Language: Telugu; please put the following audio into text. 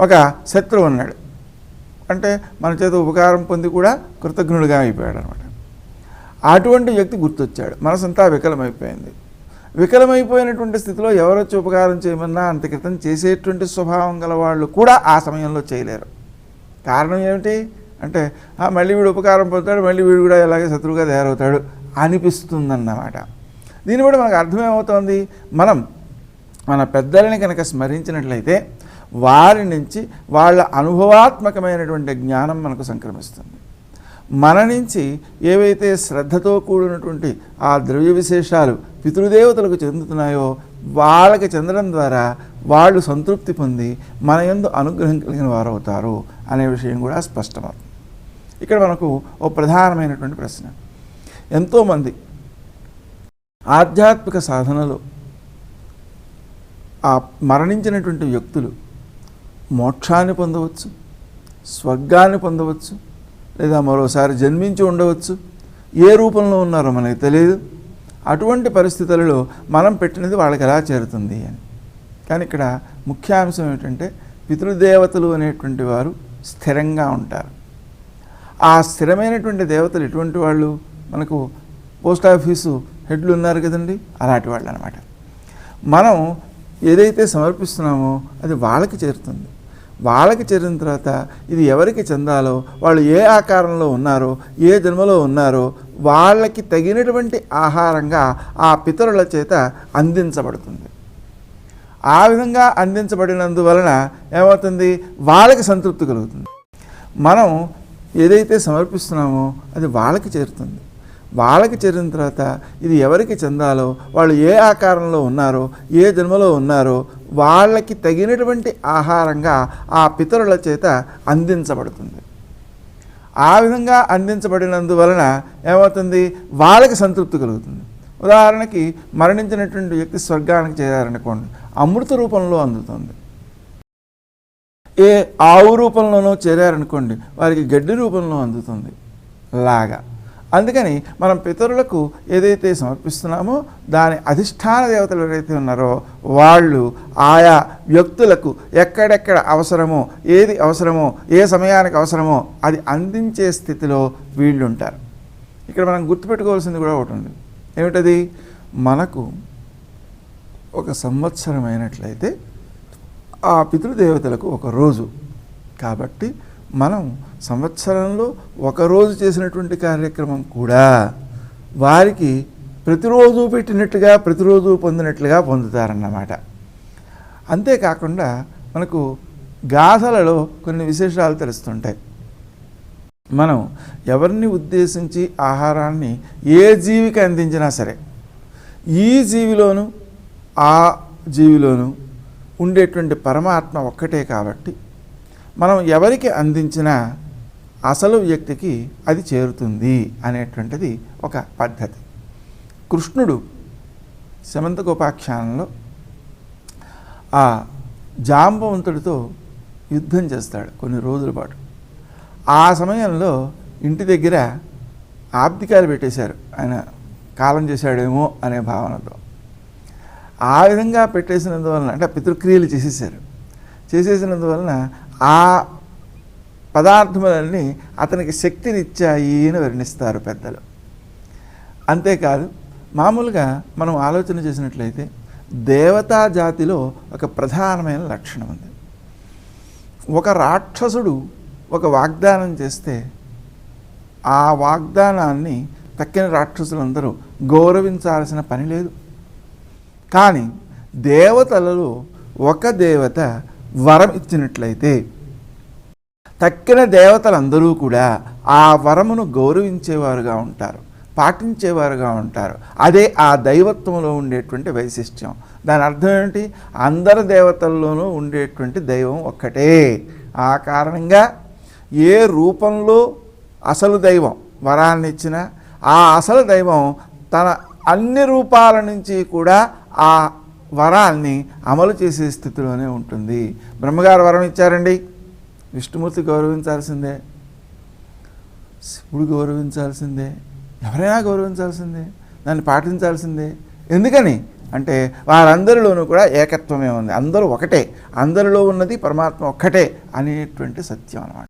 ఒక శత్రువు ఉన్నాడు. అంటే మన చేత ఉపకారం పొంది కూడా కృతజ్ఞుడిగా అయిపోయాడు అనమాట. అటువంటి వ్యక్తి గుర్తొచ్చాడు. మనసంతా వికలమైపోయింది. వికలమైపోయినటువంటి స్థితిలో ఎవరొచ్చి ఉపకారం చేయమన్నా అంత క్రితం చేసేటువంటి స్వభావం గల వాళ్ళు కూడా ఆ సమయంలో చేయలేరు. కారణం ఏమిటి? అంటే "ఆ, మళ్ళీ వీడు ఉపకారం పొందుతాడు మళ్ళీ వీడు కూడా ఇలాగే శత్రువుగా తయారవుతాడు అనిపిస్తుందన్నమాట. దీన్ని బట్టి మనకు అర్థమేమవుతోంది? మనం మన పెద్దలని కనుక స్మరించినట్లయితే వారి నుంచి వాళ్ళ అనుభవాత్మకమైనటువంటి జ్ఞానం మనకు సంక్రమిస్తుంది. మన నుంచి ఏవైతే శ్రద్ధతో కూడినటువంటి ఆ ద్రవ్య విశేషాలు పితృదేవతలకు చెందుతున్నాయో వాళ్ళకి చెందడం ద్వారా వాళ్ళు సంతృప్తి పొంది మన ఎందు అనుగ్రహం కలిగిన వారు అవుతారు అనే విషయం కూడా స్పష్టమవుతుంది. ఇక్కడ మనకు ఓ ప్రధానమైనటువంటి ప్రశ్న. ఎంతోమంది ఆధ్యాత్మిక సాధనలో ఆ మరణించినటువంటి వ్యక్తులు మోక్షాన్ని పొందవచ్చు స్వర్గాన్ని పొందవచ్చు లేదా మరోసారి జన్మించి ఉండవచ్చు. ఏ రూపంలో ఉన్నారో మనకి తెలియదు అటువంటి పరిస్థితులలో మనం పెట్టినది వాళ్ళకి ఎలా చేరుతుంది అని. కానీ ఇక్కడ ముఖ్యాంశం ఏమిటంటే పితృదేవతలు అనేటువంటి వారు స్థిరంగా ఉంటారు. ఆ స్థిరమైనటువంటి దేవతలు ఎటువంటి వాళ్ళు? మనకు పోస్ట్ ఆఫీసు హెడ్లు ఉన్నారు కదండి అలాంటి వాళ్ళు అనమాట మనం ఏదైతే సమర్పిస్తున్నామో అది వాళ్ళకి చేరుతుంది. వాళ్ళకి చేరిన తర్వాత ఇది ఎవరికి చెందాలో వాళ్ళు ఏ ఆకారంలో ఉన్నారో ఏ జన్మలో ఉన్నారో వాళ్ళకి తగినటువంటి ఆహారంగా ఆ పితరుల చేత అందించబడుతుంది. ఆ విధంగా అందించబడినందువలన ఏమవుతుంది? వాళ్ళకి సంతృప్తి కలుగుతుంది. మనం ఏదైతే సమర్పిస్తున్నామో అది వాళ్ళకి చేరుతుంది. వాళ్ళకి చేరిన తర్వాత ఇది ఎవరికి చెందాలో వాళ్ళు ఏ ఆకారంలో ఉన్నారో ఏ జన్మలో ఉన్నారో వాళ్ళకి తగినటువంటి ఆహారంగా ఆ పితరుల చేత అందించబడుతుంది. ఆ విధంగా అందించబడినందువలన ఏమవుతుంది? వాళ్ళకి సంతృప్తి కలుగుతుంది. ఉదాహరణకి మరణించినటువంటి వ్యక్తి స్వర్గానికి చేరారనుకోండి అమృత రూపంలో అందుతుంది. ఏ ఆవు రూపంలోనో చేరారనుకోండి వారికి గడ్డి రూపంలో అందుతుంది. లాగా. అందుకని మనం పితరులకు ఏదైతే సమర్పిస్తున్నామో దాని అధిష్టాన దేవతలు ఎవరైతే ఉన్నారో వాళ్ళు ఆయా వ్యక్తులకు ఎక్కడెక్కడ అవసరమో ఏది అవసరమో ఏ సమయానికి అవసరమో అది అందించే స్థితిలో వీళ్ళు ఉంటారు ఇక్కడ మనం గుర్తుపెట్టుకోవాల్సింది కూడా ఒకటి ఉంది. ఏమిటది? మనకు ఒక సంవత్సరం అయినట్లయితే ఆ పితృదేవతలకు ఒక రోజు. కాబట్టి మనం సంవత్సరంలో ఒకరోజు చేసినటువంటి కార్యక్రమం కూడా వారికి ప్రతిరోజు పెట్టినట్టుగా ప్రతిరోజు పొందినట్లుగా పొందుతారన్నమాట. అంతేకాకుండా మనకు గాథలలో కొన్ని విశేషాలు తెలుస్తుంటాయి. మనం ఎవరిని ఉద్దేశించి ఆహారాన్ని ఏ జీవికి అందించినా సరే ఈ జీవిలోను ఆ జీవిలోను ఉండేటువంటి పరమాత్మ ఒక్కటే కాబట్టి మనం ఎవరికి అందించినా అసలు వ్యక్తికి అది చేరుతుంది అనేటువంటిది ఒక పద్ధతి. కృష్ణుడు శమంతకోపాఖ్యానంలో ఆ జాంబవంతుడితో యుద్ధం చేస్తాడు కొన్ని రోజుల పాటు. ఆ సమయంలో ఇంటి దగ్గర ఆబ్దికాలు పెట్టేశారు. ఆయన కాలం చేశాడేమో అనే భావనతో. ఆ విధంగా పెట్టేసినందువలన అంటే పితృక్రియలు చేసేసారు చేసేసినందువలన ఆ పదార్థములన్నీ అతనికి శక్తినిచ్చాయి అని వర్ణిస్తారు పెద్దలు. అంతేకాదు మామూలుగా మనం ఆలోచన చేసినట్లయితే దేవతా జాతిలో ఒక ప్రధానమైన లక్షణం ఉంది. ఒక రాక్షసుడు ఒక వాగ్దానం చేస్తే ఆ వాగ్దానాన్ని తక్కిన రాక్షసులందరూ గౌరవించాల్సిన పని లేదు. కానీ దేవతలలో ఒక దేవత వరం ఇచ్చినట్లయితే తక్కిన దేవతలందరూ కూడా ఆ వరమును గౌరవించేవారుగా ఉంటారు పాటించేవారుగా ఉంటారు. అదే ఆ దైవత్వంలో ఉండేటువంటి వైశిష్ట్యం. దాని అర్థం ఏంటి అందరి దేవతల్లోనూ ఉండేటువంటి దైవం ఒక్కటే. ఆ కారణంగా ఏ రూపంలో అసలు దైవం వరాన్ని ఇచ్చినా ఆ అసలు దైవం తన అన్ని రూపాల నుంచి కూడా ఆ వరాల్ని అమలు చేసే స్థితిలోనే ఉంటుంది. బ్రహ్మగారు వరం ఇచ్చారండి. విష్ణుమూర్తి గౌరవించాల్సిందే. శివుడు గౌరవించాల్సిందే. ఎవరైనా గౌరవించాల్సిందే. దాన్ని పాటించాల్సిందే. ఎందుకని? అంటే వారందరిలోనూ కూడా ఏకత్వమే ఉంది. అందరూ ఒకటే. అందరిలో ఉన్నది పరమాత్మ ఒక్కటే అనేటువంటి సత్యం అన్నమాట.